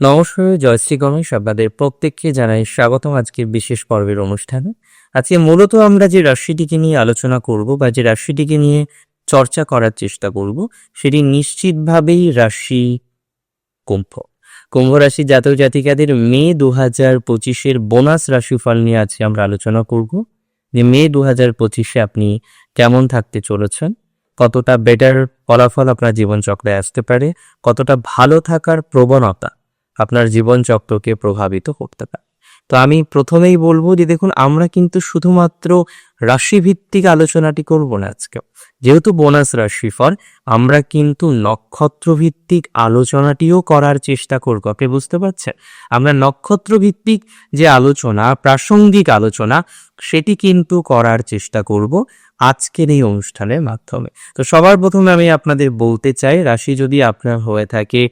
নমস্কার, জয়শ্রী গণেশ আপনাদের প্রত্যেককে জানাই স্বাগতম আজকের বিশেষ পর্বের অনুষ্ঠানে। আজকে মূলত আমরা যে রাশিটিকে নিয়ে আলোচনা করব বা যে রাশিটিকে নিয়ে চর্চা করার চেষ্টা করব, সেটি নিশ্চিতভাবেই রাশি কুম্ভ। কুম্ভ রাশি জাতক জাতিকাদের মে দু হাজার পঁচিশের বোনাস রাশিফল নিয়ে আজকে আমরা আলোচনা করব। যে মে দু হাজার পঁচিশে আপনি কেমন থাকতে চলেছেন? কতটা বেটার ফলাফল আপনার জীবনচক্রে আসতে পারে? কতটা ভালো থাকার প্রবণতা? আপনার জীবনচক্রকে প্রভাবিত করতে পারে। তো আমি প্রথমেই বলব যে দেখুন, আমরা কিন্তু শুধুমাত্র রাশিভিত্তিক আলোচনাটি করব না আজকে। যেহেতু বোনাস রাশিফল, আমরা কিন্তু নক্ষত্র ভিত্তিক আলোচনাটিও করার চেষ্টা করব। আপনি বুঝতে পারছেন? আমরা নক্ষত্র ভিত্তিক যে আলোচনা, প্রাসঙ্গিক আলোচনা, সেটি কিন্তু করার চেষ্টা করব আজকের এই অনুষ্ঠানের মাধ্যমে। তো সবার প্রথমে আমি আপনাদের বলতে চাই, রাশি যদি আপনার হয়ে থাকে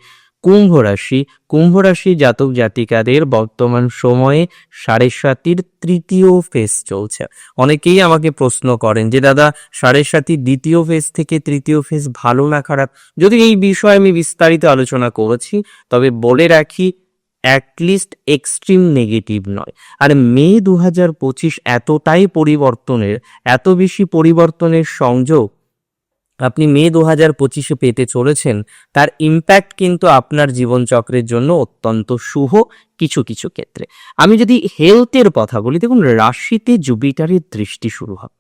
কুম্ভ রাশি। কুম্ভ রাশি জাতক জাতিকাদের বর্তমান সময়ে সাড়ে সাতির তৃতীয় ফেজ চলছে। অনেকেই আমাকে প্রশ্ন করেন যে, দাদা, সাড়ে সাতির দ্বিতীয় ফেজ থেকে তৃতীয় ফেজ ভালো না খারাপ? যদি এই বিষয়ে আমি বিস্তারিত আলোচনা করেছি, তবে বলে রাখি অ্যাটলিস্ট এক্সট্রিম নেগেটিভ নয়। আর মে দু হাজার পঁচিশ এতটাই পরিবর্তনের, এত বেশি পরিবর্তনের সংযোগ আপনি মে দু হাজার পঁচিশে পেতে চলেছেন, তার ইম্প্যাক্ট কিন্তু আপনার জীবনচক্রের জন্য অত্যন্ত শুভ কিছু কিছু ক্ষেত্রে। আমি যদি হেলথের কথা বলি, দেখুন, রাশিতে জুপিটারের দৃষ্টি শুরু হবে।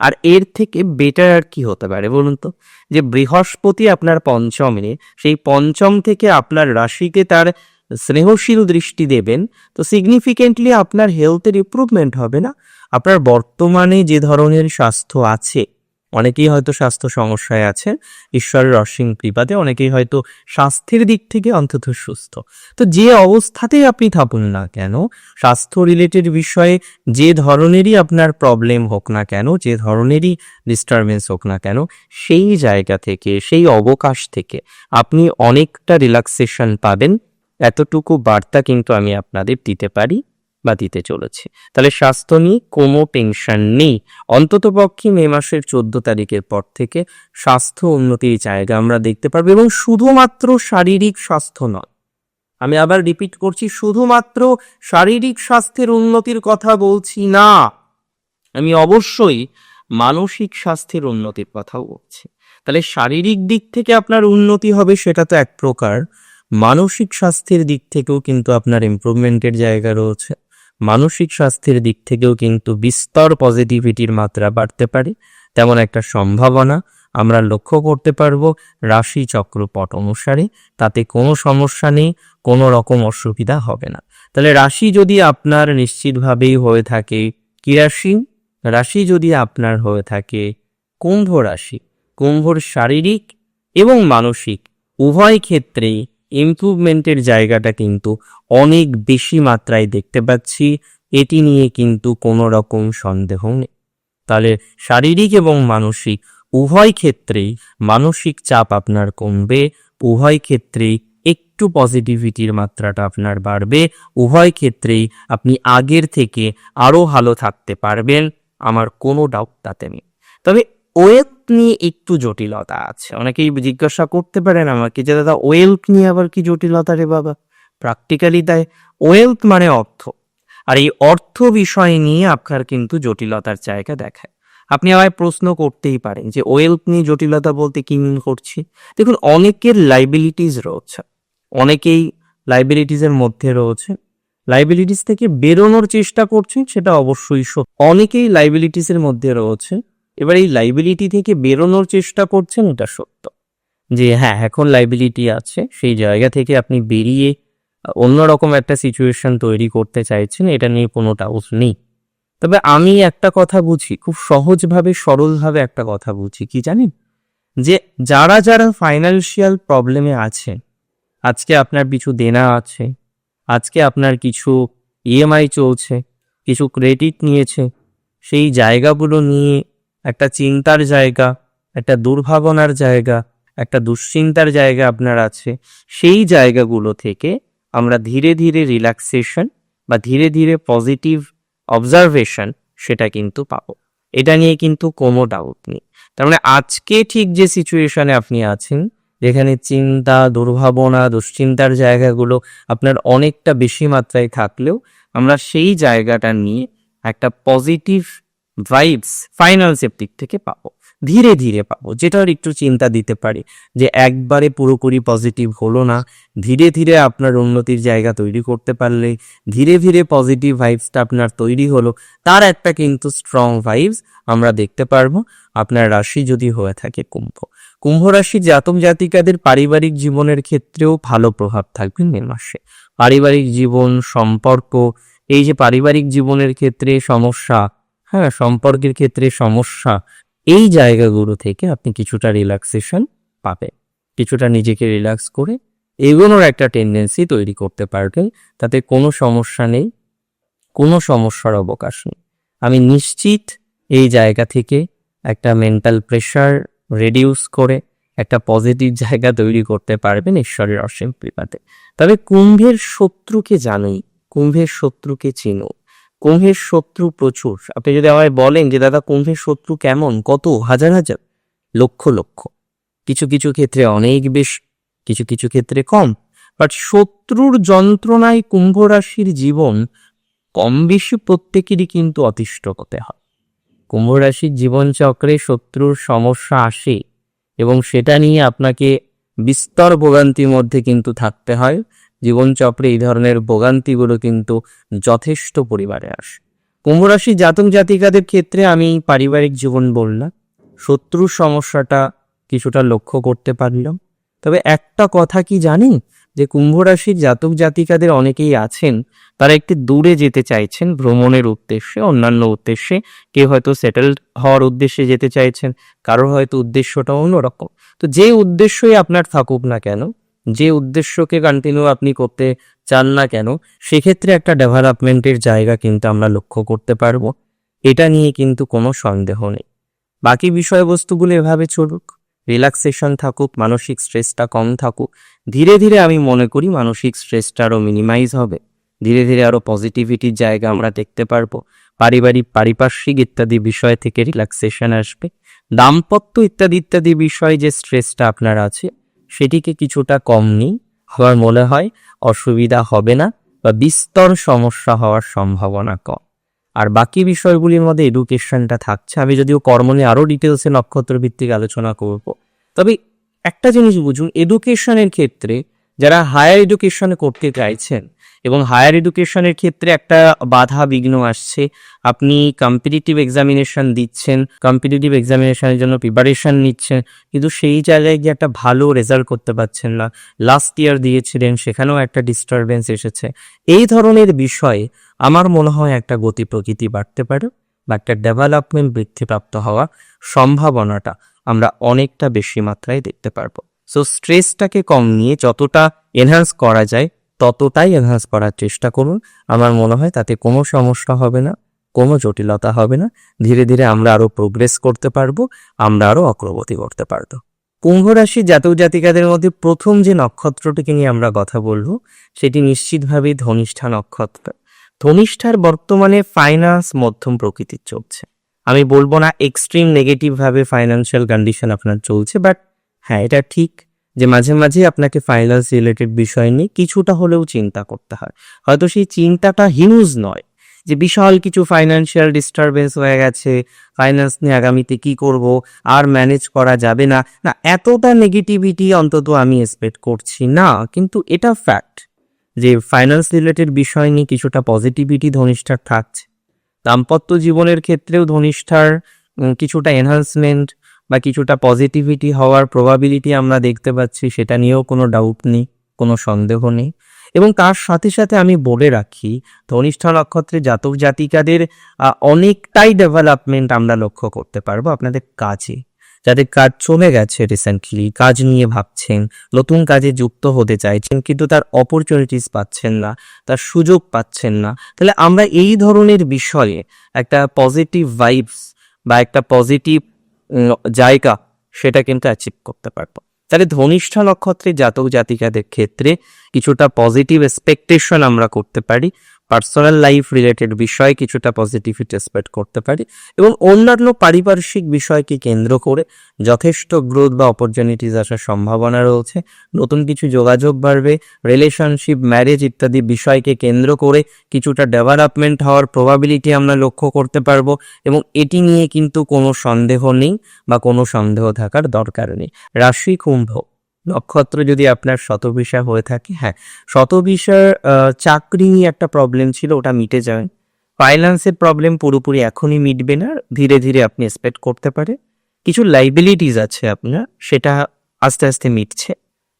আর এর থেকে বেটার আর কি হতে পারে বলুন তো? যে বৃহস্পতি আপনার পঞ্চমে, সেই পঞ্চম থেকে আপনার রাশিকে তার স্নেহশীল দৃষ্টি দেবেন, তো সিগনিফিকেন্টলি আপনার হেলথের ইম্প্রুভমেন্ট হবে না। আপনার বর্তমানে যে ধরনের স্বাস্থ্য আছে অনেকেই হয়তো স্বাস্থ্য সমস্যায় আছে, ঈশ্বরের অসীম কৃপাতে, অনেকেই হয়তো স্বাস্থ্যের দিক থেকে অন্তত সুস্থ। তো যে অবস্থাতেই আপনি থাকুন না কেন, স্বাস্থ্য রিলেটেড বিষয়ে যে ধরনেরই আপনার প্রবলেম হোক না কেন, যে ধরনেরই ডিস্টারবেন্স হোক না কেন, সেই জায়গা থেকে, সেই অবকাশ থেকে আপনি অনেকটা রিল্যাক্সেশন পাবেন। এতটুকু বার্তা কিন্তু আমি আপনাদের দিতে পারি। বা দিতে চলেছি। তাহলে স্বাস্থ্য নিয়ে কোনো টেনশন নেই। অন্তত পক্ষে মে মাসের চোদ্দ তারিখের পর থেকে স্বাস্থ্য উন্নতির জায়গা আমরা দেখতে পারব এবং শুধুমাত্র শারীরিক স্বাস্থ্য নয়। আমি আবার রিপিট করছি, শুধুমাত্র শারীরিক স্বাস্থ্যের উন্নতির কথা বলছি না। আমি অবশ্যই মানসিক স্বাস্থ্যের উন্নতির কথাও বলছি। তাহলে শারীরিক দিক থেকে আপনার উন্নতি হবে সেটা তো এক প্রকার। মানসিক স্বাস্থ্যের দিক থেকেও কিন্তু আপনার ইমপ্রুভমেন্টের জায়গা রয়েছে। মানসিক স্বাস্থ্যের দিক থেকেও কিন্তু বিস্তর পজিটিভিটির মাত্রা বাড়তে পারে। তেমন একটা সম্ভাবনা আমরা লক্ষ্য করতে পারব রাশি চক্রপট অনুসারে। তাতে কোনো সমস্যা নেই, কোনো রকম অসুবিধা হবে না। তাহলে রাশি যদি আপনার নিশ্চিতভাবেই হয়ে থাকে কি রাশি? রাশি যদি আপনার হয়ে থাকে কুম্ভ রাশি। কুম্ভর শারীরিক এবং মানসিক, উভয় ক্ষেত্রেই ইমপ্রুভমেন্টের জায়গাটা কিন্তু অনেক বেশি মাত্রায় দেখতে পাচ্ছি। এটি নিয়ে কিন্তু কোনো রকম সন্দেহ নেই। তাহলে শারীরিক এবং মানসিক উভয় ক্ষেত্রেই মানসিক চাপ আপনার কমবে, উভয় ক্ষেত্রেই একটু পজিটিভিটির মাত্রাটা আপনার বাড়বে, উভয় ক্ষেত্রেই আপনি আগের থেকে আরও ভালো থাকতে পারবেন। আমার কোনো ডাউট তাতে নেই। তবে ওয়েলথ নিয়ে একটু জটিলতা আছে। অনেকেই জিজ্ঞাসা করতে পারেন আমাকে যে, দাদা ওয়েলথ নিয়ে আবার কি জটিলতা রে বাবা? প্র্যাকটিক্যালি তাই ওয়েলথ মানে অর্থ। আর এই অর্থ বিষয় নিয়ে আপনার কিন্তু জটিলতার জায়গা দেখায়। আপনি আমায় প্রশ্ন করতেই পারেন যে ওয়েলথ নিয়ে জটিলতা বলতে কি মিন করছি? দেখুন, অনেকের লাইবিলিটিস রয়েছে। অনেকেই লাইবিলিটিসের মধ্যে রয়েছে। লাইবিলিটিস থেকে বেরোনোর চেষ্টা করছেন সেটা অবশ্যই সত্য। অনেকেই লাইবিলিটিসের মধ্যে রয়েছে। এবার এই লাইবিলিটি থেকে বেরোনোর চেষ্টা করছেন, এটা সত্য। যে হ্যাঁ এখন লাইবিলিটি আছে, সেই জায়গা থেকে আপনি বেরিয়ে অন্যরকম একটা সিচুয়েশন তৈরি করতে চাইছেন, এটা নিয়ে কোনো ডাউট নেই। তবে আমি একটা কথা বুঝি, খুব সহজভাবে, সরলভাবে একটা কথা বুঝি, কি জানেন? যে যারা যারা ফাইন্যান্সিয়াল প্রবলেমে আছে আজকে আপনার কিছু দেনা আছে, আজকে আপনার কিছু ইএমআই চলছে, কিছু ক্রেডিট নিয়েছে, সেই জায়গাগুলো নিয়ে একটা চিন্তার জায়গা, একটা দুর্ভাবনার জায়গা, একটা দুশ্চিন্তার জায়গা আপনার আছে। সেই জায়গাগুলো থেকে আমরা ধীরে ধীরে রিল্যাক্সেশন বা ধীরে ধীরে পজিটিভ অবজারভেশন সেটা কিন্তু পাবো। এটা নিয়ে কিন্তু কোনো ডাউট নেই। তার মানে আজকে ঠিক যে সিচুয়েশনে আপনি আছেন, যেখানে চিন্তা, দুর্ভাবনা, দুশ্চিন্তার জায়গাগুলো আপনার অনেকটা বেশি মাত্রায় থাকলেও আমরা সেই জায়গাটা নিয়ে একটা পজিটিভ ভাইবস ফাইন্যান্সের দিক থেকে পাবো, ধীরে ধীরে পাবো, যেটার একটু চিন্তা দিতে পারে, যে একবারে পুরোপুরি পজিটিভ হলো না, ধীরে ধীরে আপনার উন্নতির জায়গা তৈরি করতে পারলে, ধীরে ধীরে পজিটিভ ভাইবসটা আপনার তৈরি হলো, তার একটা কিন্তু স্ট্রং ভাইবস আমরা দেখতে পারব, আপনার রাশি যদি হয়ে থাকে কুম্ভ। কুম্ভ রাশি জাতক জাতিকাদের পারিবারিক জীবনের ক্ষেত্রেও ভালো প্রভাব থাকবে মে মাসে। পারিবারিক জীবন, সম্পর্ক, এই যে পারিবারিক জীবনের ক্ষেত্রে সমস্যা হ্যাঁ সম্পর্কের ক্ষেত্রে সমস্যা এই জায়গাগুলো থেকে আপনি কিছুটা রিল্যাক্সেশন পাবেন। কিছুটা নিজেকে রিল্যাক্স করে এগোনোর একটা টেন্ডেন্সি তৈরি করতে পারবেন। তাতে কোনো সমস্যা নেই, কোনো সমস্যার অবকাশ নেই। আমি নিশ্চিত এই জায়গা থেকে একটা মেন্টাল প্রেশার রেডিউস করে একটা পজিটিভ জায়গা তৈরি করতে পারবেন ঈশ্বরের অসীম কৃপাতে। তবে কুম্ভের শত্রুকে জানোই কুম্ভের শত্রুকে চিনো কুম্ভের শত্রু প্রচুর। আপনি যদি আমায় বলেন যে, দাদা, কুম্ভের শত্রু কেমন? কত? হাজার হাজার? লক্ষ লক্ষ। কিছু কিছু ক্ষেত্রে অনেক বেশি, কিছু কিছু ক্ষেত্রে কম। বাট শত্রুর যন্ত্রণায় কুম্ভ রাশির জীবন কম বেশি প্রত্যেকেরই কিন্তু অতিষ্ঠ হতে হয়। কুম্ভ রাশির জীবনচক্রে শত্রুর সমস্যা আসে এবং সেটা নিয়ে আপনাকে বিস্তর ভোগান্তির মধ্যে কিন্তু থাকতে হয়। জীবনচক্রে এই ধরনের ভোগান্তিগুলো কিন্তু যথেষ্ট পরিবারে আসে। কুম্ভ রাশি জাতক জাতিকাদের ক্ষেত্রে আমি পারিবারিক জীবন বললাম, শত্রুর সমস্যাটা কিছুটা লক্ষ্য করতে পারলাম। তবে একটা কথা কি জানি যে কুম্ভ রাশির জাতক জাতিকাদের অনেকেই আছেন, তারা একটু দূরে যেতে চাইছেন ভ্রমণের উদ্দেশ্যে, অন্যান্য উদ্দেশ্যে। কেউ হয়তো সেটেলড হওয়ার উদ্দেশ্যে যেতে চাইছেন, কারোর হয়তো উদ্দেশ্যটা অন্যরকম। তো যে উদ্দেশ্যই আপনার থাকুক না কেন যে উদ্দেশ্যকে কন্টিনিউ আপনি করতে চান না কেন, সেক্ষেত্রে একটা ডেভেলপমেন্টের জায়গা কিন্তু আমরা লক্ষ্য করতে পারব। এটা নিয়ে কিন্তু কোনো সন্দেহ নেই। বাকি বিষয়বস্তুগুলো এভাবে চলুক রিল্যাক্সেশন থাকুক, মানসিক স্ট্রেসটা কম থাকুক, ধীরে ধীরে আমি মনে করি মানসিক স্ট্রেসটা আরও মিনিমাইজ হবে। ধীরে ধীরে আরও পজিটিভিটির জায়গা আমরা দেখতে পারব। পারিবারিক, পারিপার্শ্বিক ইত্যাদি বিষয় থেকে রিল্যাক্সেশন আসবে। দাম্পত্য ইত্যাদি ইত্যাদি বিষয়ে যে স্ট্রেসটা আপনার আছে সেটিকে কিছুটা কম নেই। আমার মনে হয় অসুবিধা হবে না বা বিস্তর সমস্যা হওয়ার সম্ভাবনা কম। আর বাকি বিষয়গুলির মধ্যে এডুকেশনটা থাকছে। আমি যদিও কর্ম নিয়ে আরও ডিটেলসে নক্ষত্রভিত্তিক আলোচনা করব। তবে একটা জিনিস বুঝুন এডুকেশনের ক্ষেত্রে যারা হায়ার এডুকেশনে করতে চাইছেন এবং হায়ার এডুকেশনের ক্ষেত্রে একটা বাধা বিঘ্ন আসছে, আপনি কম্পিটিটিভ এক্সামিনেশন দিচ্ছেন কম্পিটিটিভ এক্সামিনেশনের জন্য প্রিপারেশন নিচ্ছেন, কিন্তু সেই জায়গায় গিয়ে একটা ভালো রেজাল্ট করতে পারছেন না। লাস্ট ইয়ার দিয়েছিলেন, সেখানেও একটা ডিস্টারবেন্স এসেছে। এই ধরনের বিষয়ে আমার মনে হয় একটা গতি প্রকৃতি বাড়তে পারে বা একটা ডেভেলপমেন্ট বৃদ্ধিপ্রাপ্ত হওয়া সম্ভাবনাটা আমরা অনেকটা বেশি মাত্রায় দেখতে পারব। সো স্ট্রেসটাকে কম নিয়ে যতটা এনহান্স করা যায়, ততটাই এনহান্স করার চেষ্টা করুন। আমার মনে হয় তাতে কোনো সমস্যা হবে না, কোনো জটিলতা হবে না। ধীরে ধীরে আমরা আরও প্রোগ্রেস করতে পারব, আমরা আরও অগ্রগতি করতে পারব। কুম্ভ রাশি জাতক জাতিকাদের মধ্যে প্রথম যে নক্ষত্রটিকে নিয়ে আমরা কথা বলব, সেটি নিশ্চিতভাবেই ধনিষ্ঠা নক্ষত্র। ধনিষ্ঠার বর্তমানে ফাইন্যান্স মধ্যম প্রকৃতির চলছে। আমি বলব না এক্সট্রিম নেগেটিভভাবে ফাইন্যান্সিয়াল কন্ডিশন আপনার চলছে বাট হ্যাঁ এটা ঠিক যে মাঝে মাঝে আপনাকে ফাইন্যান্স রিলেটেড বিষয় নিয়ে কিছুটা হলেও চিন্তা করতে হয়। হয়তো সেই চিন্তাটা হিউজ নয় যে বিশাল কিছু ফাইন্যান্সিয়াল ডিস্টারবেন্স হয়ে গেছে ফাইন্যান্স নিয়ে আগামীতে কি করব, আর ম্যানেজ করা যাবে না। না, এতটা নেগেটিভিটি অন্তত আমি এক্সপেক্ট করছি না, কিন্তু এটা ফ্যাক্ট যে ফাইন্যান্স রিলেটেড বিষয় নিয়ে কিছুটা পজিটিভিটি ধনিষ্ঠার থাকছে। দাম্পত্য জীবনের ক্ষেত্রেও ধনিষ্ঠার কিছুটা এনহান্সমেন্ট বা কিছুটা পজিটিভিটি হওয়ার প্রবাবিলিটি আমরা দেখতে পাচ্ছি, সেটা নিয়েও কোনো ডাউট নেই, কোনো সন্দেহ নেই। এবং তার সাথে সাথে আমি বলে রাখি, ধনিষ্ঠা নক্ষত্রে জাতক জাতিকাদের অনেকটাই ডেভেলপমেন্ট আমরা লক্ষ্য করতে পারব আপনাদের কাজে। যাদের কাজ চলে গেছে রিসেন্টলি কাজ নিয়ে ভাবছেন, নতুন কাজে যুক্ত হতে চাইছেন, কিন্তু তার অপরচুনিটিস পাচ্ছেন না, তার সুযোগ পাচ্ছেন না, তাহলে আমরা এই ধরনের বিষয়ে একটা পজিটিভ ভাইবস বা একটা পজিটিভ জায়গা, সেটা কিন্তু অ্যাচিভ করতে পারব। তাহলে ধনিষ্ঠা নক্ষত্রে জাতক জাতিকাদের ক্ষেত্রে কিছুটা পজিটিভ এক্সপেকটেশন আমরা করতে পারি। পার্সোনাল লাইফ রিলেটেড বিষয়ে কিছুটা পজিটিভিটি এক্সপেক্ট করতে পারি এবং অন্যান্য পারিপার্শ্বিক বিষয়কে কেন্দ্র করে যথেষ্ট গ্রোথ বা অপরচুনিটিস আসার সম্ভাবনা রয়েছে। নতুন কিছু যোগাযোগ বাড়বে রিলেশনশিপ ম্যারেজ ইত্যাদি বিষয়কে কেন্দ্র করে কিছুটা ডেভেলপমেন্ট হওয়ার প্রবাবিলিটি আমরা লক্ষ্য করতে পারব এবং এটি নিয়ে কিন্তু কোনো সন্দেহ নেই বা কোনো সন্দেহ থাকার দরকার নেই। রাশি কুম্ভ। নক্ষত্র যদি আপনার শতবিশা হয়ে থাকে হ্যাঁ আহ, চাকরি একটা প্রবলেম ছিল ওটা মিটে যাবে ফাইন্যান্সের প্রবলেম পুরোপুরি এখনই মিটবে না ধীরে ধীরে আপনি এক্সপেক্ট করতে পারে কিছু লাইবিলিটিস আছে আপনার সেটা আস্তে আস্তে মিটছে।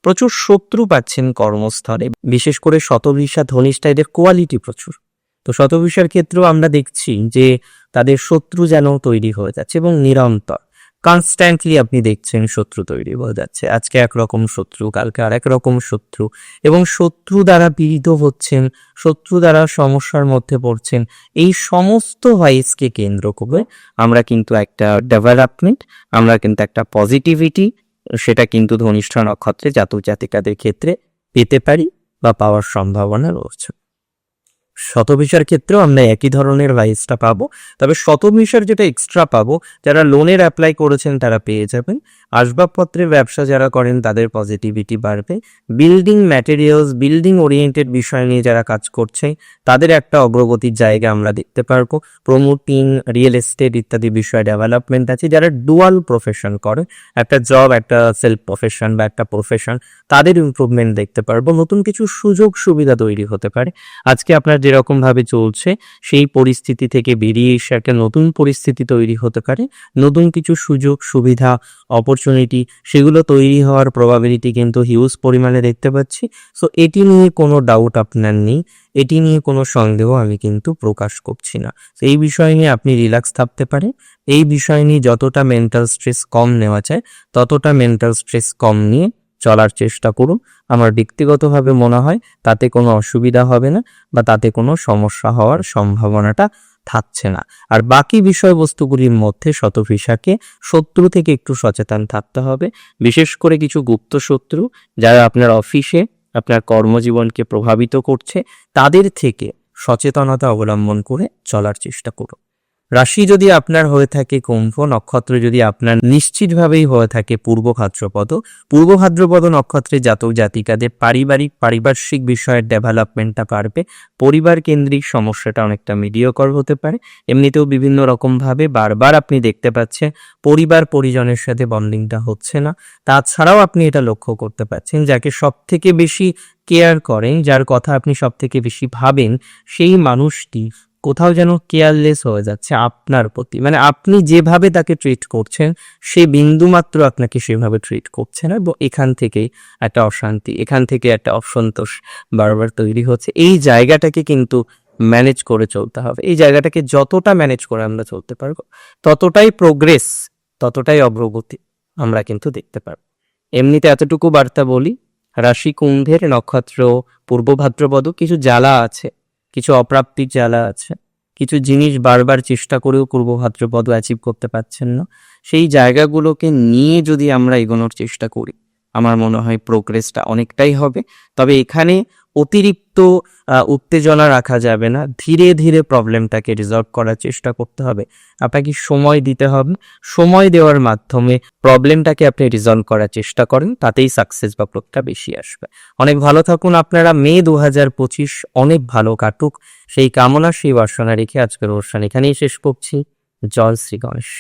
প্রচুর শত্রু পাচ্ছেন কর্মস্থলে বিশেষ করে শতবিশা ধনিষ্ঠা এদের কোয়ালিটি প্রচুর। তো শতবিশার ক্ষেত্রেও আমরা দেখছি যে তাদের শত্রু যেন তৈরি হয়ে যাচ্ছে এবং নিরন্তর। কনস্ট্যান্টলি আপনি দেখছেন শত্রু তৈরি হয়ে যাচ্ছে। আজকে একরকম শত্রু, কালকে আরেক রকম শত্রু এবং শত্রু দ্বারা পীড়িত হচ্ছেন, শত্রু দ্বারা সমস্যার মধ্যে পড়ছেন। এই সমস্ত ভাইসকে কেন্দ্র করে আমরা কিন্তু একটা ডেভেলপমেন্ট আমরা কিন্তু একটা পজিটিভিটি সেটা কিন্তু ধনিষ্ঠ নক্ষত্রে জাতক জাতিকাদের ক্ষেত্রে পেতে পারি বা পাওয়ার সম্ভাবনা রয়েছে। শতবিশার ক্ষেত্রেও আমরা একই ধরনের ভাইসটা পাবো। তবে শতবিশার যেটা এক্সট্রা পাবো, যারা লোনের অ্যাপ্লাই করেছেন তারা পেয়ে যাবেন। আসবাবপত্রের ব্যবসা যারা করেন তাদের পজিটিভিটি বাড়বে। বিল্ডিং ম্যাটেরিয়ালস বিল্ডিং ওরিয়েন্টেড বিষয় নিয়ে যারা কাজ করছে, তাদের একটা অগ্রগতির জায়গা আমরা দেখতে পারব। প্রমোটিং রিয়েল এস্টেট ইত্যাদি বিষয়ে ডেভেলপমেন্ট আছে। যারা ডুয়াল প্রফেশন করে, একটা জব একটা সেলফ প্রফেশন বা একটা প্রফেশন তাদের ইমপ্রুভমেন্ট দেখতে পারব। নতুন কিছু সুযোগ সুবিধা তৈরি হতে পারে। আজকে আপনার যেরকম ভাবে চলছে, সেই পরিস্থিতি থেকে বেরিয়ে এসে একটা নতুন পরিস্থিতি তৈরি হতে পারে। নতুন কিছু সুযোগ, সুবিধা অপরচুনিটি সেগুলো তৈরি হওয়ার প্রবাবিলিটি কিন্তু হিউজ পরিমাণে দেখতে পাচ্ছি। সো এটি নিয়ে কোনো ডাউট আপনার নেই, এটি নিয়ে কোনো সন্দেহ আমি কিন্তু প্রকাশ করছি না। এই বিষয় নিয়ে আপনি রিল্যাক্স থাকতে পারেন। এই বিষয় নিয়ে যতটা মেন্টাল স্ট্রেস কম নেওয়া যায়, ততটা মেন্টাল স্ট্রেস কম নিয়ে চলার চেষ্টা করুন। আমার ব্যক্তিগতভাবে মনে হয় তাতে কোনো অসুবিধা হবে না বা তাতে কোনো সমস্যা হওয়ার সম্ভাবনাটা থাকছে না। আর বাকি বিষয়বস্তুগুলির মধ্যে শতভিসাকে শত্রু থেকে একটু সচেতন থাকতে হবে। বিশেষ করে কিছু গুপ্ত শত্রু যারা আপনার অফিসে আপনার কর্মজীবনকে প্রভাবিত করছে, তাদের থেকে সচেতনতা অবলম্বন করে চলার চেষ্টা করুন। রাশি যদি আপনার হয়ে থাকে কুম্ভ, নক্ষত্র যদি আপনার নিশ্চিতভাবেই হয়ে থাকে পূর্ব ভাদ্রপদ। পূর্ব ভাদ্রপদ নক্ষত্রের জাতক জাতিকাদের পারিবারিক, পারিপার্শ্বিক বিষয়ের ডেভেলপমেন্টটা পারবে পরিবার কেন্দ্রিক সমস্যাটা অনেকটা মিডিয়কর হতে পারে। এমনিতেও বিভিন্ন রকমভাবে বারবার আপনি দেখতে পাচ্ছেন পরিবার পরিজনের সাথে বন্ডিংটা হচ্ছে না। তাছাড়াও আপনি এটা লক্ষ্য করতে পারছেন যাকে সব থেকে বেশি কেয়ার করেন, যার কথা আপনি সব থেকে বেশি ভাবেন, সেই মানুষটি কোথাও যেন কেয়ারলেস হয়ে যাচ্ছে আপনার প্রতি। মানে আপনি যেভাবে তাকে ট্রিট করছেন, সে বিন্দুমাত্র আপনাকে সেভাবে ট্রিট করছে না এবং এখান থেকেই একটা অশান্তি, এখান থেকে একটা অসন্তোষ বারবার তৈরি হচ্ছে। এই জায়গাটাকে কিন্তু ম্যানেজ করে চলতে হবে। এই জায়গাটাকে যতটা ম্যানেজ করে আমরা চলতে পারব, ততটাই প্রোগ্রেস ততটাই অগ্রগতি আমরা কিন্তু দেখতে পারব। এমনিতে এতটুকু বার্তা বলি, রাশি কুম্ভের নক্ষত্র, পূর্ব ভাদ্রপদ, কিছু জ্বালা আছে কিছু অপ্রাপ্তির জ্বালা আছে। কিছু জিনিস বারবার চেষ্টা করেও পূর্ব ভাদ্রপদ অ্যাচিভ করতে পারছেন না। সেই জায়গাগুলোকে নিয়ে যদি আমরা এগোনোর চেষ্টা করি, আমার মনে হয় প্রোগ্রেসটা অনেকটাই হবে। তবে এখানে অতিরিক্ত উত্তেজনা রাখা যাবে না। ধীরে ধীরে প্রবলেমটাকে রিজলভ করার চেষ্টা করতে হবে। আপনাকে সময় দিতে হবে। সময় দেওয়ার মাধ্যমে প্রবলেমটাকে আপনি রিজলভ করার চেষ্টা করেন, তাতেই সাকসেস বা গ্রোথটা বেশি আসবে। অনেক ভালো থাকুন আপনারা। মে দু হাজার পঁচিশ অনেক ভালো কাটুক। সেই কামনা, সেই বাসনা রেখে আজকের অনুষ্ঠান এখানেই শেষ করছি। জয় শ্রী গণেশ।